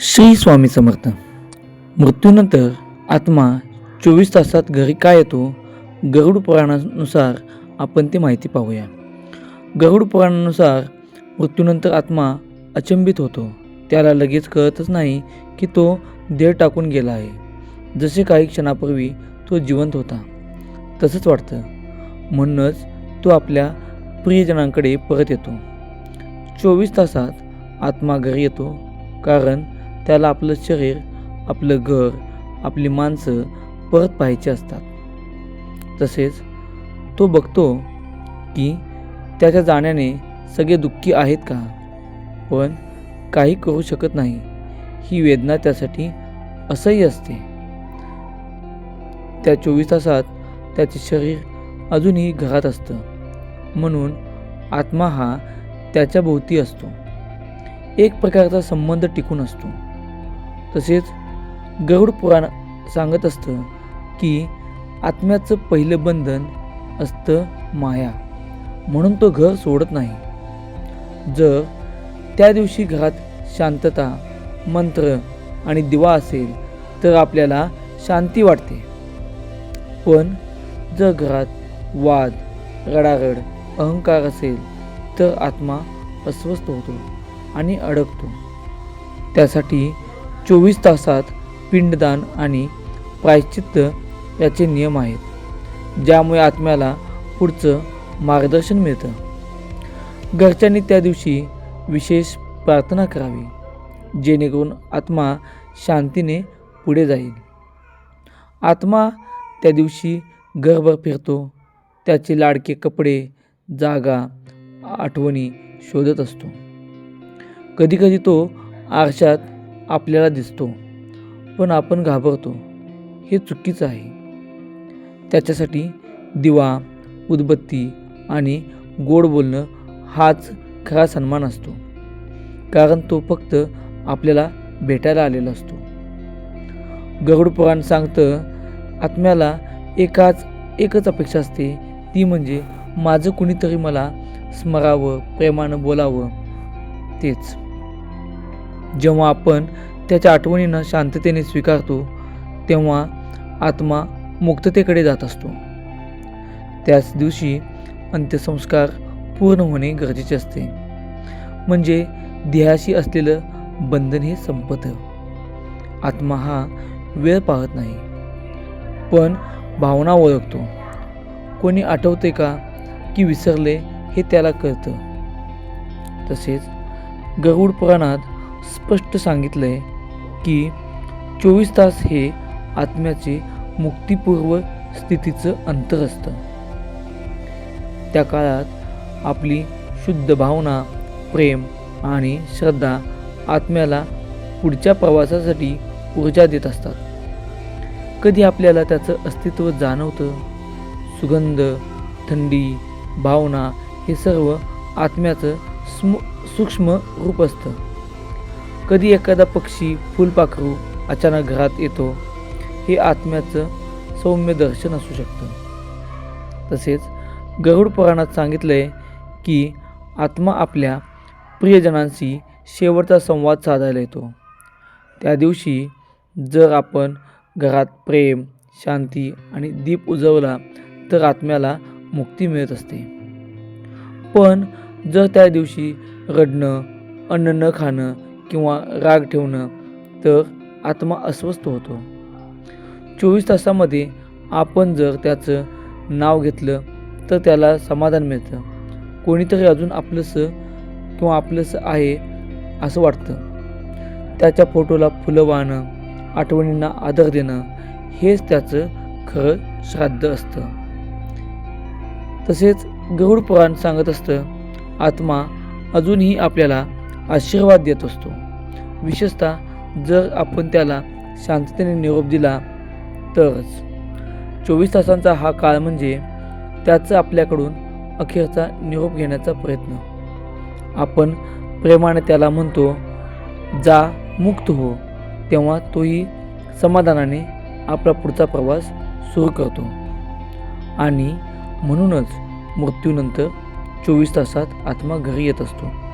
श्री स्वामी समर्थ. मृत्यूनंतर आत्मा चोवीस तासात घरी काय येतो? गरुड पुराणानुसार आपण ती माहिती पाहूया. गरुड पुराणानुसार मृत्यूनंतर आत्मा अचंबित होतो. त्याला लगेच कळतच नाही की तो देह टाकून गेला आहे. जसे काही क्षणापूर्वी तो जिवंत होता. तसंच वाटतं. म्हणूनच तो आपल्या प्रियजनांकडे परत येतो. चोवीस तासात आत्मा घरी येतो. कारण त्याला आपलं शरीर आपलं घर आपली माणसं परत पाहायची असतात. तसेच तो बघतो की त्याच्या जाण्याने सगळे दुःखी आहेत का? पण काही करू शकत नाही. ही वेदना त्यासाठी असह्य असते. त्या चोवीस तासात त्याचे शरीर अजूनही घरात असतं. म्हणून आत्मा हा त्याच्या भोवती असतो. एक प्रकारचा संबंध टिकून असतो. तसेच गरुड पुराण सांगत असतं की आत्म्याचं पहिलं बंधन असतं माया. म्हणून तो घर सोडत नाही. जर त्या दिवशी घरात शांतता मंत्र आणि दिवा असेल तर आपल्याला शांती वाटते. पण जर घरात वाद रडारड अहंकार असेल तर आत्मा अस्वस्थ होतो आणि अडकतो. त्यासाठी चोवीस तासात पिंडदान आणि प्रायश्चित्त याचे नियम आहेत ज्यामुळे आत्म्याला पुढचं मार्गदर्शन मिळतं. घरच्यांनी त्या दिवशी विशेष प्रार्थना करावी जेणेकरून आत्मा शांतीने पुढे जाईल. आत्मा त्या दिवशी घरभर फिरतो त्याचे लाडके कपडे जागा आठवणी शोधत असतो. कधीकधी तो आरशात आपल्याला दिसतो पण आपण घाबरतो. हे चुकीचं आहे. त्याच्यासाठी दिवा उदबत्ती आणि गोड बोलणं हाच खरा सन्मान असतो. कारण तो फक्त आपल्याला भेटायला आलेला असतो. गरुड पुराण सांगतं आत्म्याला एकाच एकच अपेक्षा असते. ती म्हणजे माझं कुणीतरी मला स्मरावं प्रेमानं बोलावं. तेच. जेव्हा आपण त्याच्या आठवणींना शांततेने स्वीकारतो तेव्हा आत्मा मुक्ततेकडे जात असतो. त्याच दिवशी अंत्यसंस्कार पूर्ण होणे गरजेचे असते. म्हणजे देहाशी असलेलं बंधन हे संपतं. आत्मा हा वेळ पाहत नाही पण भावना ओळखतो. कोणी आठवते का की विसरले हे त्याला कळतं. तसेच गरुड पुराणात स्पष्ट सांगितलंय की चोवीस तास हे आत्म्याचे मुक्तिपूर्व स्थितीचं अंतर असतं. त्या काळात आपली शुद्ध भावना प्रेम आणि श्रद्धा आत्म्याला पुढच्या प्रवासासाठी ऊर्जा देत असतात. कधी आपल्याला त्याचं अस्तित्व जाणवतं? सुगंध थंडी भावना हे सर्व आत्म्याचं स्म सूक्ष्म रूप असतं. कधी एखादा पक्षी फुलपाखरू अचानक घरात येतो हे आत्म्याचं सौम्य दर्शन असू शकतं. तसेच गरुड पुराणात सांगितलंय की आत्मा आपल्या प्रियजनांशी शेवटचा संवाद साधायला येतो. त्या दिवशी जर आपण घरात प्रेम शांती आणि दीप उजवला तर आत्म्याला मुक्ती मिळत असते. पण जर त्या दिवशी रडणं अन्न न खाणं किंवा राग ठेवणं तर आत्मा अस्वस्थ होतो. चोवीस तासामध्ये आपण जर त्याचं नाव घेतलं तर त्याला समाधान मिळतं. कोणीतरी अजून आपलंसं किंवा आपलंसं आहे असं वाटतं. त्याच्या फोटोला फुलं वाहणं आठवणींना आदर देणं हेच त्याचं खरं श्राद्ध असतं. तसेच गरुड पुराण सांगत असतं आत्मा अजूनही आपल्याला आशीर्वाद देत असतो. विशेषतः जर आपण त्याला शांततेने निरोप दिला तरच. चोवीस तासांचा हा काळ म्हणजे त्याचं आपल्याकडून अखेरचा निरोप घेण्याचा प्रयत्न. आपण प्रेमाने त्याला म्हणतो जा मुक्त हो. तेव्हा तोही समाधानाने आपला पुढचा प्रवास सुरू करतो. आणि म्हणूनच मृत्यूनंतर चोवीस तासात आत्मा घरी येत असतो.